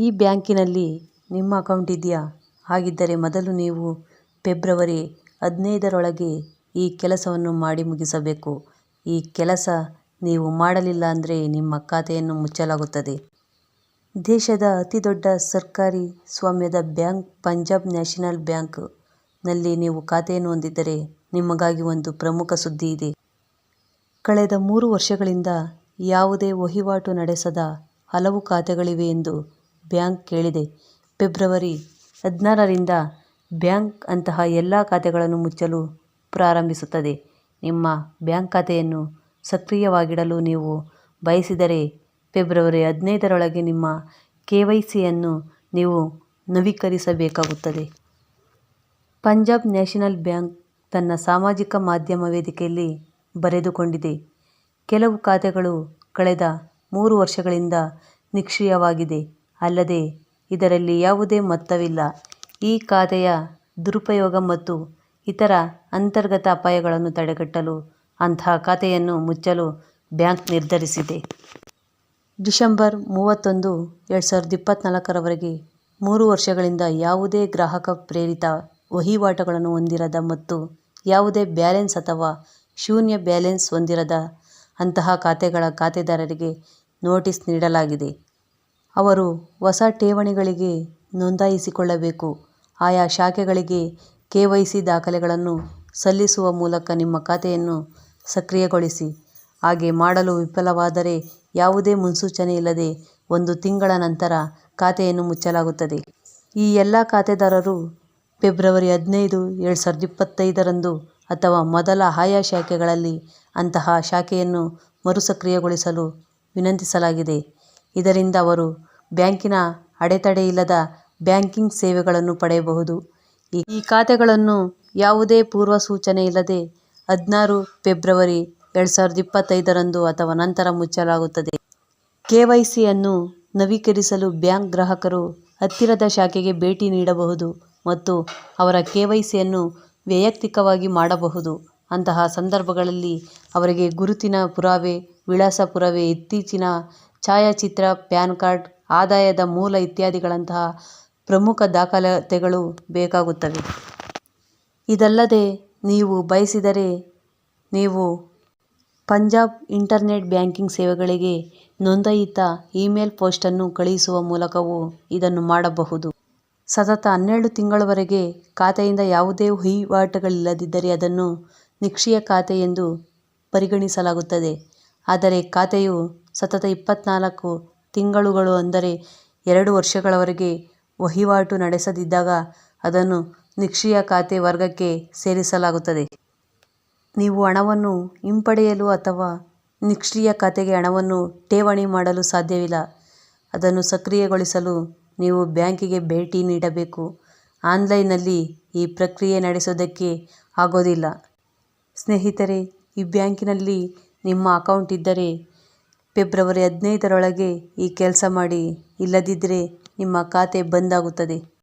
ಈ ಬ್ಯಾಂಕಿನಲ್ಲಿ ನಿಮ್ಮ ಅಕೌಂಟ್ ಇದೆಯಾ? ಹಾಗಿದ್ದರೆ ಮೊದಲು ನೀವು ಫೆಬ್ರವರಿ ಹದಿನೈದರೊಳಗೆ ಈ ಕೆಲಸವನ್ನು ಮಾಡಿ ಮುಗಿಸಬೇಕು. ಈ ಕೆಲಸ ನೀವು ಮಾಡಲಿಲ್ಲ ಅಂದ್ರೆ ನಿಮ್ಮ ಖಾತೆಯನ್ನು ಮುಚ್ಚಲಾಗುತ್ತದೆ. ದೇಶದ ಅತಿದೊಡ್ಡ ಸರ್ಕಾರಿ ಸ್ವಾಮ್ಯದ ಬ್ಯಾಂಕ್ ಪಂಜಾಬ್ ನ್ಯಾಷನಲ್ ಬ್ಯಾಂಕ್ನಲ್ಲಿ ನೀವು ಖಾತೆಯನ್ನು ಹೊಂದಿದ್ದರೆ ನಿಮಗಾಗಿ ಒಂದು ಪ್ರಮುಖ ಸುದ್ದಿ ಇದೆ. ಕಳೆದ ಮೂರು ವರ್ಷಗಳಿಂದ ಯಾವುದೇ ವಹಿವಾಟು ನಡೆಸದ ಹಲವು ಖಾತೆಗಳಿವೆ ಎಂದು ಬ್ಯಾಂಕ್ ಕೇಳಿದೆ ಫೆಬ್ರವರಿ ಹದಿನಾರರಿಂದ ಬ್ಯಾಂಕ್ ಅಂತಹ ಎಲ್ಲ ಖಾತೆಗಳನ್ನು ಮುಚ್ಚಲು ಪ್ರಾರಂಭಿಸುತ್ತದೆ. ನಿಮ್ಮ ಬ್ಯಾಂಕ್ ಖಾತೆಯನ್ನು ಸಕ್ರಿಯವಾಗಿಡಲು ನೀವು ಬಯಸಿದರೆ ಫೆಬ್ರವರಿ ಹದಿನೈದರೊಳಗೆ ನಿಮ್ಮ ಕೆ ವೈ ಸಿಯನ್ನು ನೀವು ನವೀಕರಿಸಬೇಕಾಗುತ್ತದೆ. ಪಂಜಾಬ್ ನ್ಯಾಷನಲ್ ಬ್ಯಾಂಕ್ ತನ್ನ ಸಾಮಾಜಿಕ ಮಾಧ್ಯಮ ವೇದಿಕೆಯಲ್ಲಿ ಬರೆದುಕೊಂಡಿದೆ. ಕೆಲವು ಖಾತೆಗಳು ಕಳೆದ ಮೂರು ವರ್ಷಗಳಿಂದ ನಿಷ್ಕ್ರಿಯವಾಗಿದೆ. ಅಲ್ಲದೆ ಇದರಲ್ಲಿ ಯಾವುದೇ ಮೊತ್ತವಿಲ್ಲ. ಈ ಖಾತೆಯ ದುರುಪಯೋಗ ಮತ್ತು ಇತರ ಅಂತರ್ಗತ ಅಪಾಯಗಳನ್ನು ತಡೆಗಟ್ಟಲು ಅಂತಹ ಖಾತೆಯನ್ನು ಮುಚ್ಚಲು ಬ್ಯಾಂಕ್ ನಿರ್ಧರಿಸಿದೆ. ಡಿಸೆಂಬರ್ ಮೂವತ್ತೊಂದು, ಎರಡು ಸಾವಿರದ ಇಪ್ಪತ್ತ್ನಾಲ್ಕರವರೆಗೆ ಮೂರು ವರ್ಷಗಳಿಂದ ಯಾವುದೇ ಗ್ರಾಹಕ ಪ್ರೇರಿತ ವಹಿವಾಟುಗಳನ್ನು ಹೊಂದಿರದ ಮತ್ತು ಯಾವುದೇ ಬ್ಯಾಲೆನ್ಸ್ ಅಥವಾ ಶೂನ್ಯ ಬ್ಯಾಲೆನ್ಸ್ ಹೊಂದಿರದ ಅಂತಹ ಖಾತೆಗಳ ಖಾತೆದಾರರಿಗೆ ನೋಟಿಸ್ ನೀಡಲಾಗಿದೆ. ಅವರು ಹೊಸ ಠೇವಣಿಗಳಿಗೆ ನೋಂದಾಯಿಸಿಕೊಳ್ಳಬೇಕು. ಆಯಾ ಶಾಖೆಗಳಿಗೆ ಕೆವೈಸಿ ದಾಖಲೆಗಳನ್ನು ಸಲ್ಲಿಸುವ ಮೂಲಕ ನಿಮ್ಮ ಖಾತೆಯನ್ನು ಸಕ್ರಿಯಗೊಳಿಸಿ. ಹಾಗೆ ಮಾಡಲು ವಿಫಲವಾದರೆ ಯಾವುದೇ ಮುನ್ಸೂಚನೆ ಇಲ್ಲದೆ ಒಂದು ತಿಂಗಳ ನಂತರ ಖಾತೆಯನ್ನು ಮುಚ್ಚಲಾಗುತ್ತದೆ. ಈ ಎಲ್ಲಾ ಖಾತೆದಾರರು ಫೆಬ್ರವರಿ ಹದಿನೈದು, ಎರಡು ಸಾವಿರದ ಇಪ್ಪತ್ತೈದರಂದು ಅಥವಾ ಮೊದಲ ಆಯಾ ಶಾಖೆಗಳಲ್ಲಿ ಅಂತಹ ಶಾಖೆಯನ್ನು ಮರುಸಕ್ರಿಯಗೊಳಿಸಲು ವಿನಂತಿಸಲಾಗಿದೆ. ಇದರಿಂದ ಅವರು ಬ್ಯಾಂಕಿನ ಅಡೆತಡೆಯಿಲ್ಲದ ಬ್ಯಾಂಕಿಂಗ್ ಸೇವೆಗಳನ್ನು ಪಡೆಯಬಹುದು. ಈ ಖಾತೆಗಳನ್ನು ಯಾವುದೇ ಪೂರ್ವ ಸೂಚನೆ ಇಲ್ಲದೆ ಹದಿನಾರು ಫೆಬ್ರವರಿ ಎರಡು ಸಾವಿರದ ಇಪ್ಪತ್ತೈದರಂದು ಅಥವಾ ನಂತರ ಮುಚ್ಚಲಾಗುತ್ತದೆ. ಕೆವೈಸಿ ಅನ್ನು ನವೀಕರಿಸಲು ಬ್ಯಾಂಕ್ ಗ್ರಾಹಕರು ಹತ್ತಿರದ ಶಾಖೆಗೆ ಭೇಟಿ ನೀಡಬಹುದು ಮತ್ತು ಅವರ ಕೆ ವೈ ಸಿಯನ್ನು ವೈಯಕ್ತಿಕವಾಗಿ ಮಾಡಬಹುದು. ಅಂತಹ ಸಂದರ್ಭಗಳಲ್ಲಿ ಅವರಿಗೆ ಗುರುತಿನ ಪುರಾವೆ, ವಿಳಾಸ ಪುರಾವೆ, ಇತ್ತೀಚಿನ ಛಾಯಾಚಿತ್ರ, ಪ್ಯಾನ್ ಕಾರ್ಡ್, ಆದಾಯದ ಮೂಲ ಇತ್ಯಾದಿಗಳಂತಹ ಪ್ರಮುಖ ದಾಖಲಾತಿಗಳು ಬೇಕಾಗುತ್ತವೆ. ಇದಲ್ಲದೆ ನೀವು ಬಯಸಿದರೆ ನೀವು ಪಂಜಾಬ್ ಇಂಟರ್ನೆಟ್ ಬ್ಯಾಂಕಿಂಗ್ ಸೇವೆಗಳಿಗೆ ನೋಂದಾಯಿತ ಇಮೇಲ್ ಪೋಸ್ಟನ್ನು ಕಳುಹಿಸುವ ಮೂಲಕವೂ ಇದನ್ನು ಮಾಡಬಹುದು. ಸತತ ಹನ್ನೆರಡು ತಿಂಗಳವರೆಗೆ ಖಾತೆಯಿಂದ ಯಾವುದೇ ವಹಿವಾಟುಗಳಿಲ್ಲದಿದ್ದರೆ ಅದನ್ನು ನಿಷ್ಕ್ರಿಯ ಖಾತೆ ಎಂದು ಪರಿಗಣಿಸಲಾಗುತ್ತದೆ. ಆದರೆ ಖಾತೆಯು ಸತತ ಇಪ್ಪತ್ನಾಲ್ಕು ತಿಂಗಳುಗಳು ಅಂದರೆ ಎರಡು ವರ್ಷಗಳವರೆಗೆ ವಹಿವಾಟು ನಡೆಸದಿದ್ದಾಗ ಅದನ್ನು ನಿಷ್ಕ್ರಿಯ ಖಾತೆ ವರ್ಗಕ್ಕೆ ಸೇರಿಸಲಾಗುತ್ತದೆ. ನೀವು ಹಣವನ್ನು ಹಿಂಪಡೆಯಲು ಅಥವಾ ನಿಷ್ಕ್ರಿಯ ಖಾತೆಗೆ ಹಣವನ್ನು ಠೇವಣಿ ಮಾಡಲು ಸಾಧ್ಯವಿಲ್ಲ. ಅದನ್ನು ಸಕ್ರಿಯಗೊಳಿಸಲು ನೀವು ಬ್ಯಾಂಕಿಗೆ ಭೇಟಿ ನೀಡಬೇಕು. ಆನ್ಲೈನ್ನಲ್ಲಿ ಈ ಪ್ರಕ್ರಿಯೆ ನಡೆಸೋದಕ್ಕೆ ಆಗೋದಿಲ್ಲ. ಸ್ನೇಹಿತರೆ, ಈ ಬ್ಯಾಂಕಿನಲ್ಲಿ ನಿಮ್ಮ ಅಕೌಂಟ್ ಇದ್ದರೆ ಫೆಬ್ರವರಿ ಹದಿನೈದರೊಳಗೆ ಈ ಕೆಲಸ ಮಾಡಿ. ಇಲ್ಲದಿದ್ದರೆ ನಿಮ್ಮ ಖಾತೆ ಬಂದ್ ಆಗುತ್ತದೆ.